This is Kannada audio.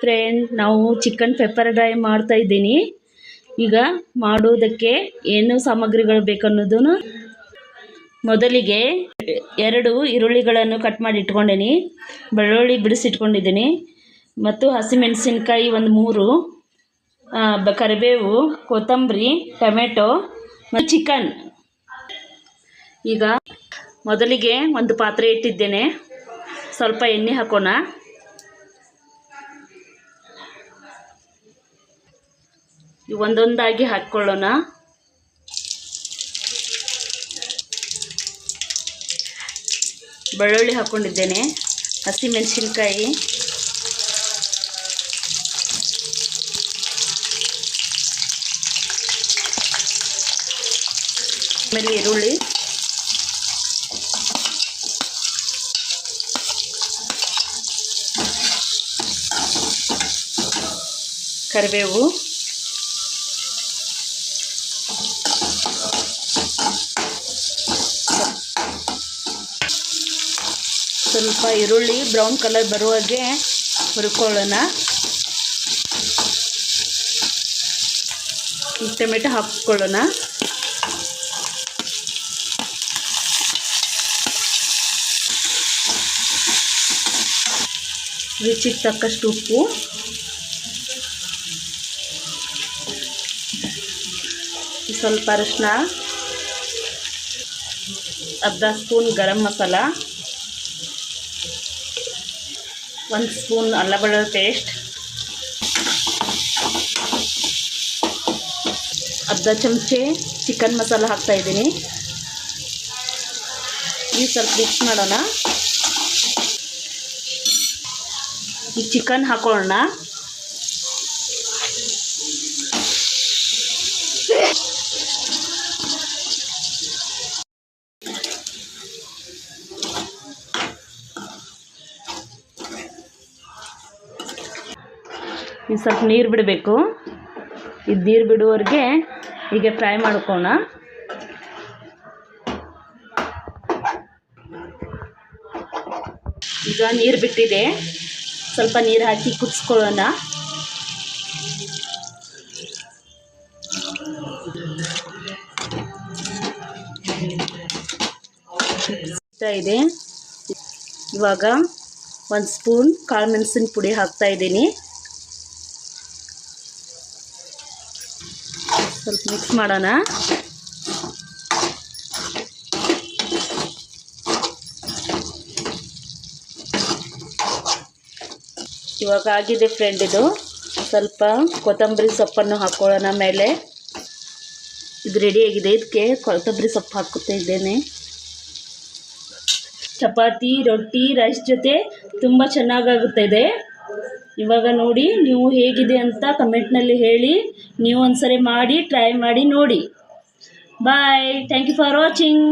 ಫ್ರೆಂಡ್ ನಾವು ಚಿಕನ್ ಪೆಪ್ಪರ್ ಡ್ರೈ ಮಾಡ್ತಾ ಇದ್ದೀನಿ. ಈಗ ಮಾಡೋದಕ್ಕೆ ಏನು ಸಾಮಗ್ರಿಗಳು ಬೇಕನ್ನೋದನ್ನು ಮೊದಲಿಗೆ ಎರಡು ಈರುಳ್ಳಿಗಳನ್ನು ಕಟ್ ಮಾಡಿ ಇಟ್ಕೊಂಡೀನಿ. ಬೆಳ್ಳುಳ್ಳಿ ಬಿಡಿಸಿಟ್ಕೊಂಡಿದ್ದೀನಿ ಮತ್ತು ಹಸಿಮೆಣಸಿನ್ಕಾಯಿ ಒಂದು ಮೂರು ಕರಿಬೇವು, ಕೊತ್ತಂಬರಿ, ಟೊಮೆಟೊ, ಮತ್ತು ಚಿಕನ್ ಈಗ ಮೊದಲಿಗೆ ಒಂದು ಪಾತ್ರೆ ಇಟ್ಟಿದ್ದೇನೆ. ಸ್ವಲ್ಪ ಎಣ್ಣೆ ಹಾಕೋಣ. ಒಂದೊಂದಾಗಿ ಹಾಕ್ಕೊಳ್ಳೋಣ ಬೆಳ್ಳುಳ್ಳಿ ಹಾಕ್ಕೊಂಡಿದ್ದೇನೆ ಹಸಿಮೆಣಸಿನ್ಕಾಯಿ. ಆಮೇಲೆ ಈರುಳ್ಳಿ. ಕರಿಬೇವು. ಸ್ವಲ್ಪ ಈರುಳ್ಳಿ ಬ್ರೌನ್ ಕಲರ್ ಬರುವಾಗೆ ಹುರ್ಕೊಳ್ಳೋಣ. ಟೊಮೆಟೊ ಹಾಕ್ಕೊಳ್ಳೋಣ. ರುಚಿಗೆ ತಕ್ಕಷ್ಟು ಉಪ್ಪು. ಸ್ವಲ್ಪ ಅರಿಶಿನ, ಅರ್ಧ ಸ್ಪೂನ್ ಗರಂ ಮಸಾಲ. ಒಂದು ಸ್ಪೂನ್ ಅಲ್ಲ ಬೆಳ್ಳುಳ್ಳಿ ಪೇಸ್ಟ್. ಅರ್ಧ ಚಮಚೆ ಚಿಕನ್ ಮಸಾಲ ಹಾಕ್ತಾ ಇದ್ದೀನಿ. ಈ ಸ್ವಲ್ಪ ಮಿಕ್ಸ್ ಮಾಡೋಣ. ಈ ಚಿಕನ್ ಹಾಕೊಳ್ಳೋಣ. ಈ ಸ್ವಲ್ಪ ನೀರು ಬಿಡಬೇಕು. ಇದು ನೀರು ಬಿಡುವವರೆಗೆ ಹೀಗೆ ಫ್ರೈ ಮಾಡ್ಕೋಣ. ಈಗ ನೀರು ಬಿಟ್ಟಿದೆ. ಸ್ವಲ್ಪ ನೀರು ಹಾಕಿ ಕುದಿಸ್ಕೊಳ್ಳೋಣ. ಇದೆ. ಇವಾಗ ಒಂದು ಸ್ಪೂನ್ ಕಾಳು ಮೆಣಸಿನ ಪುಡಿ ಹಾಕ್ತಾ ಇದ್ದೀನಿ. ಸ್ವಲ್ಪ ಮಿಕ್ಸ್ ಮಾಡೋಣ. ಇವಾಗ ಆಗಿದೆ ಫ್ರೆಂಡ್ ಇದು. ಸ್ವಲ್ಪ ಕೊತ್ತಂಬರಿ ಸೊಪ್ಪನ್ನು ಹಾಕ್ಕೊಳ್ಳೋಣ ಮೇಲೆ. ಇದು ರೆಡಿಯಾಗಿದೆ ಇದಕ್ಕೆ ಕೊತ್ತಂಬರಿ ಸೊಪ್ಪು ಹಾಕುತ್ತಾ ಇದ್ದೇನೆ. ಚಪಾತಿ, ರೊಟ್ಟಿ ರೈಸ್ ಜೊತೆ ತುಂಬ ಚೆನ್ನಾಗಾಗುತ್ತದೆ. ಇವಾಗ ನೋಡಿ ನೀವು ಹೇಗಿದೆ ಅಂತ ಕಮೆಂಟ್ನಲ್ಲಿ ಹೇಳಿ, ನೀವು ಒಂದ್ಸರಿ ಮಾಡಿ ಟ್ರೈ ಮಾಡಿ ನೋಡಿ. Bye thank you for watching